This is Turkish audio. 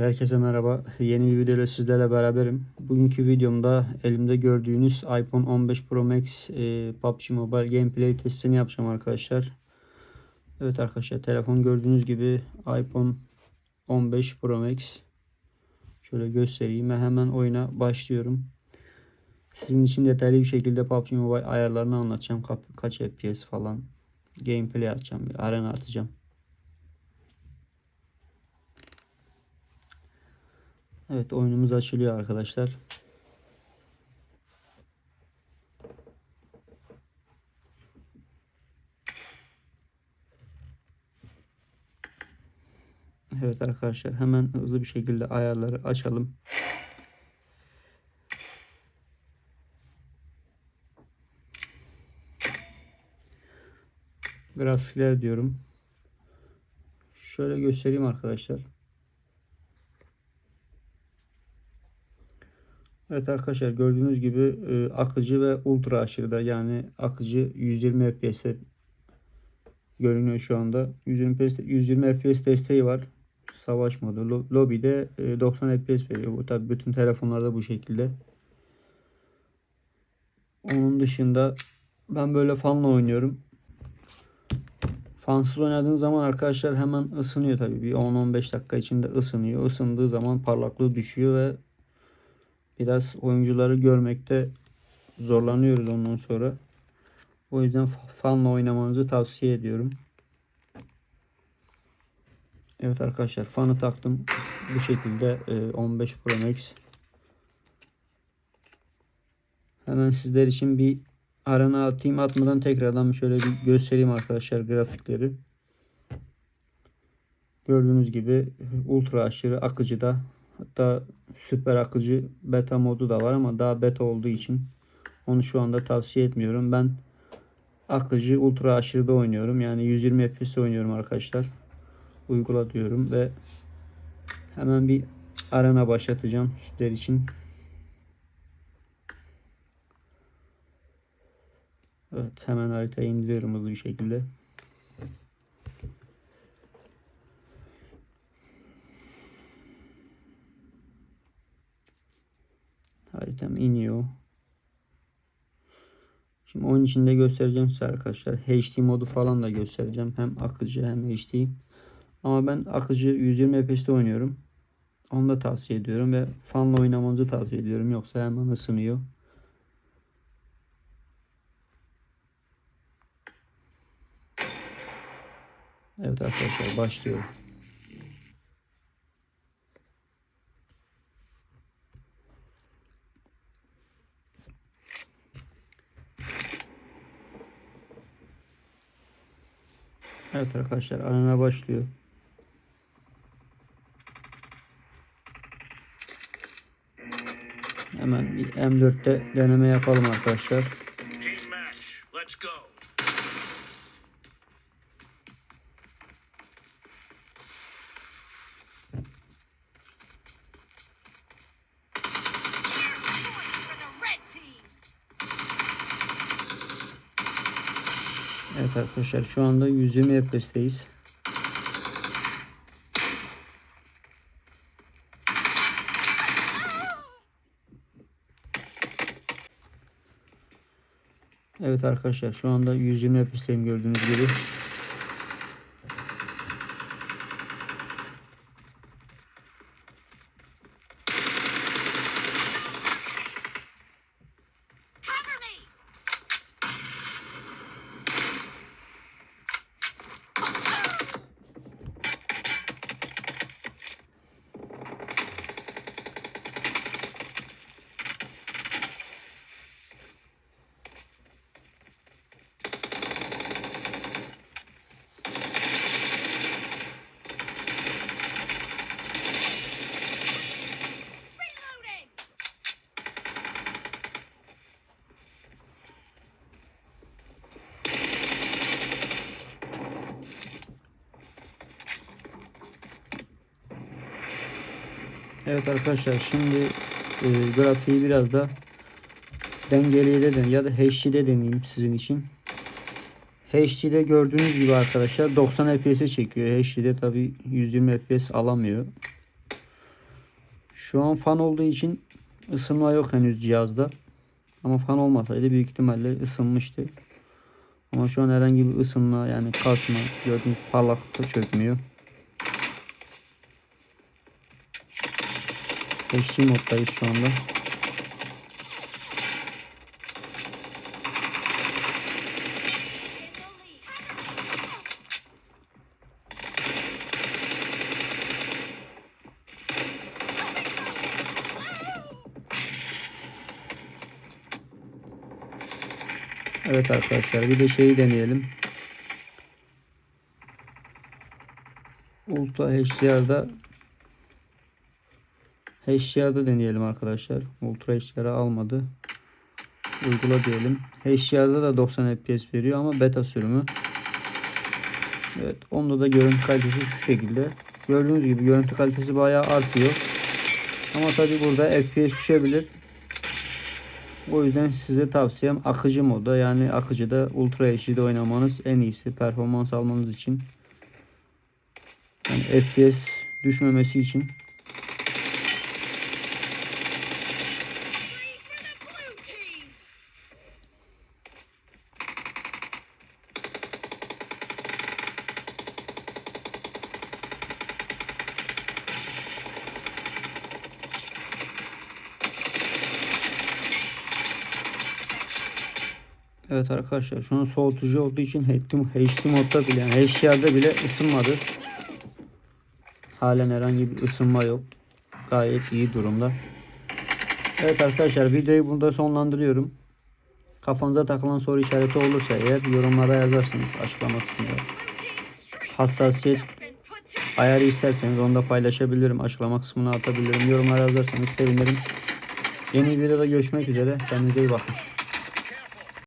Herkese merhaba. Yeni bir videoyla sizlerle beraberim. Bugünkü videomda elimde gördüğünüz iPhone 15 Pro Max e, PUBG Mobile gameplay testini yapacağım arkadaşlar. Evet arkadaşlar telefon gördüğünüz gibi iPhone 15 Pro Max. Şöyle göstereyim ve hemen oyuna başlıyorum. Sizin için detaylı bir şekilde PUBG Mobile ayarlarını anlatacağım. Ka- Kaç FPS falan. Gameplay atacağım. Bir arena atacağım. Evet oyunumuz açılıyor arkadaşlar. Evet arkadaşlar hemen hızlı bir şekilde ayarları açalım. Grafikler diyorum. Şöyle göstereyim arkadaşlar. Evet arkadaşlar gördüğünüz gibi e, akıcı ve ultra aşırıda yani akıcı 120 FPS görünüyor şu anda. 120 FPS, 120 FPS desteği var. Savaş modu. Lo- Lobby'de e, 90 FPS veriyor. Bu tabi bütün telefonlarda bu şekilde. Onun dışında ben böyle fanla oynuyorum. Fansız oynadığın zaman arkadaşlar hemen ısınıyor tabi. Bir 10-15 dakika içinde ısınıyor. Isındığı zaman parlaklığı düşüyor ve biraz oyuncuları görmekte zorlanıyoruz ondan sonra. O yüzden fa- fanla oynamanızı tavsiye ediyorum. Evet arkadaşlar fanı taktım. Bu şekilde e, 15 Pro Max. Hemen sizler için bir arana atayım. Atmadan tekrardan şöyle bir göstereyim arkadaşlar grafikleri. Gördüğünüz gibi ultra aşırı akıcı da hatta süper akıcı beta modu da var ama daha beta olduğu için onu şu anda tavsiye etmiyorum. Ben akıcı ultra aşırıda oynuyorum. Yani 120 FPS oynuyorum arkadaşlar. Uygula diyorum ve hemen bir arena başlatacağım sizler için. Evet hemen haritayı indiriyorum hızlı bir şekilde. Haritam iniyor. Şimdi oyun içinde göstereceğim size arkadaşlar. HD modu falan da göstereceğim. Hem akıcı hem HD. Ama ben akıcı 120 FPS'te oynuyorum. Onu da tavsiye ediyorum ve fanla oynamanızı tavsiye ediyorum. Yoksa hemen ısınıyor. Evet arkadaşlar başlıyorum. Evet arkadaşlar arena başlıyor. Hemen bir M4'te deneme yapalım arkadaşlar. Evet arkadaşlar şu anda 120 FPS'teyiz. Evet arkadaşlar şu anda 120 FPS'teyim gördüğünüz gibi. Evet arkadaşlar şimdi e, grafiği biraz da dengeliye de ya da HD'de deneyeyim sizin için. HD'de gördüğünüz gibi arkadaşlar 90 FPS'e çekiyor. HD'de tabi 120 FPS alamıyor. Şu an fan olduğu için ısınma yok henüz cihazda. Ama fan olmasaydı büyük ihtimalle ısınmıştı. Ama şu an herhangi bir ısınma yani kasma gördüğünüz parlaklıkta çökmüyor. HD moddayız şu anda. Evet arkadaşlar bir de şeyi deneyelim. Ultra HDR'da HDR'da deneyelim arkadaşlar. Ultra HDR'ı almadı. Uygula diyelim. HDR'da da 90 FPS veriyor ama beta sürümü. Evet onda da görüntü kalitesi şu şekilde. Gördüğünüz gibi görüntü kalitesi bayağı artıyor. Ama tabi burada FPS düşebilir. O yüzden size tavsiyem akıcı moda yani akıcıda Ultra HD'de oynamanız en iyisi performans almanız için. Yani FPS düşmemesi için. Evet arkadaşlar şu an soğutucu olduğu için HD, modda bile yani HDR'da bile ısınmadı. Halen herhangi bir ısınma yok. Gayet iyi durumda. Evet arkadaşlar videoyu burada sonlandırıyorum. Kafanıza takılan soru işareti olursa eğer yorumlara yazarsınız açıklama kısmında. Hassasiyet ayarı isterseniz onu da paylaşabilirim. Açıklama kısmına atabilirim. Yorumlara yazarsanız sevinirim. Yeni videoda görüşmek üzere. Kendinize iyi bakın.